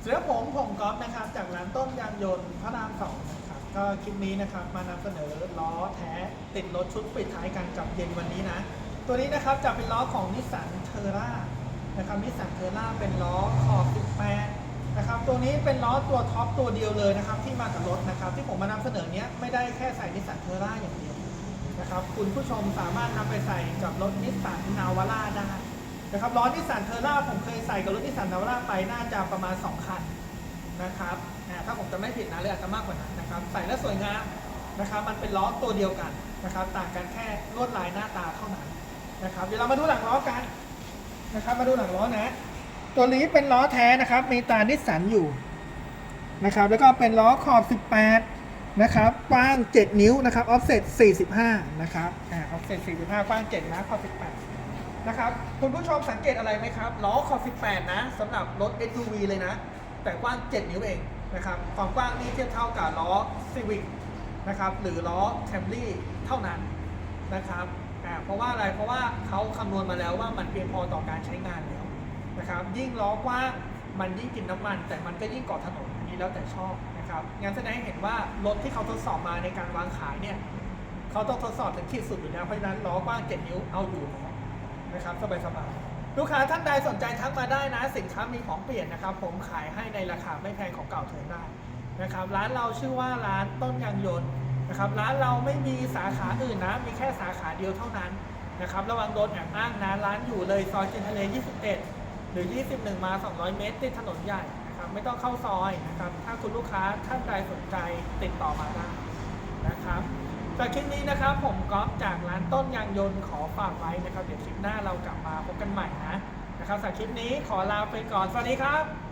เสือผมผมก๊อฟนะครับ จากร้านต้นยางยนต์พระรามสองนะครับก็คลิปนี้นะครับมานำเสนอล้อแท้ติดรถชุดปิดท้ายกันกับเย็นวันนี้นะ ตัวนี้นะครับจะเป็นล้อของนิสสันเทอร่านะครับนิสสันเทอร่าเป็นล้อขอบ18นะครับตัวนี้เป็นล้อตัวท็อปตัวเดียวเลยนะครับที่มากับรถนะครับที่ผมมานำเสนอเนี้ยไม่ได้แค่ใส่นิสสันเทอร่าอย่างเดียวนะครับคุณผู้ชมสามารถนำไปใส่กับรถนิสสันนาวาร่าได้ นะครับล้อนิสสันเทอร่าผมเคยใส่กับรถนิสสันนาวร่าไปน่าจะประมาณ 2 คันนะครับถ้าผมจะไม่ผิดนะหรืออาจจะมากกว่านั้นนะครับใส่แล้วสวยงามนะครับมันเป็นล้อตัวเดียวกันนะครับต่างกันแค่ลวดลายหน้าตาเท่านั้นนะครับเดี๋ยวเรามาดูหลังล้อกันนะครับมาดูหลังล้อนะ ตัวนี้เป็นล้อแท้นะครับมีตานิสสันอยู่นะครับแล้วก็เป็นล้อขอบ 18นะครับกว้าง 7 นิ้วนะครับออฟเซ็ต45นะครับอ่าออฟเซ็ต45กว้าง 7 นะขอบ 18 นะครับคุณผู้ชมสังเกตอะไรไหมครับล้อขอบ18 นะสำหรับรถ SUV เลยนะ แต่กว้าง 7 นิ้วเองนะครับความกว้างนี่เทียบเท่ากับล้อ Civic นะครับหรือล้อ Camry เท่านั้นนะครับอ่าเพราะว่าอะไรเพราะว่าเขาคำนวณมาแล้วว่ามันเพียงพอต่อการใช้งานแล้วนะครับยิ่งล้อกว้างมันยิ่งกินน้ำมัน แต่มันก็ยิ่งก่อถนนอันนี้แล้วแต่ชอบนะครับงั้นแสดงให้เห็นว่ารถที่เขาทดสอบมาในการวางขายเนี่ยเขาต้องทดสอบถึงขีดสุดอยู่แล้วเพราะฉะนั้นล้อกว้าง 7 นิ้วเอาอยู่แล้ว นะครับสบายๆลูกค้าท่านใดสนใจทักมาได้นะสินค้ามีของเปลี่ยนนะครับ ผมขายให้ในราคาไม่แพงของเก่าเทินได้นะครับร้านเราชื่อว่าร้านต้นยางยนต์นะครับร้านเราไม่มีสาขาอื่นนะ มีแค่สาขาเดียวเท่านั้นนะครับระวังโดนแอบอ้างนะร้านอยู่เลยซอยจินทะเล 21 หรือ 21 มา 200 เมตรติดถนนใหญ่นะครับไม่ต้องเข้าซอยนะครับถ้าคุณลูกค้าท่านใดสนใจติดต่อมาได้ นะครับจากคลิปนี้นะครับผมก๊อฟจากร้านต้นยางยนต์ขอฝากไว้นะครับ เดี๋ยวคลิปหน้าเรากลับมาพบกันใหม่นะนะครับจากคลิปนี้ขอลาไปก่อน สวัสดีครับ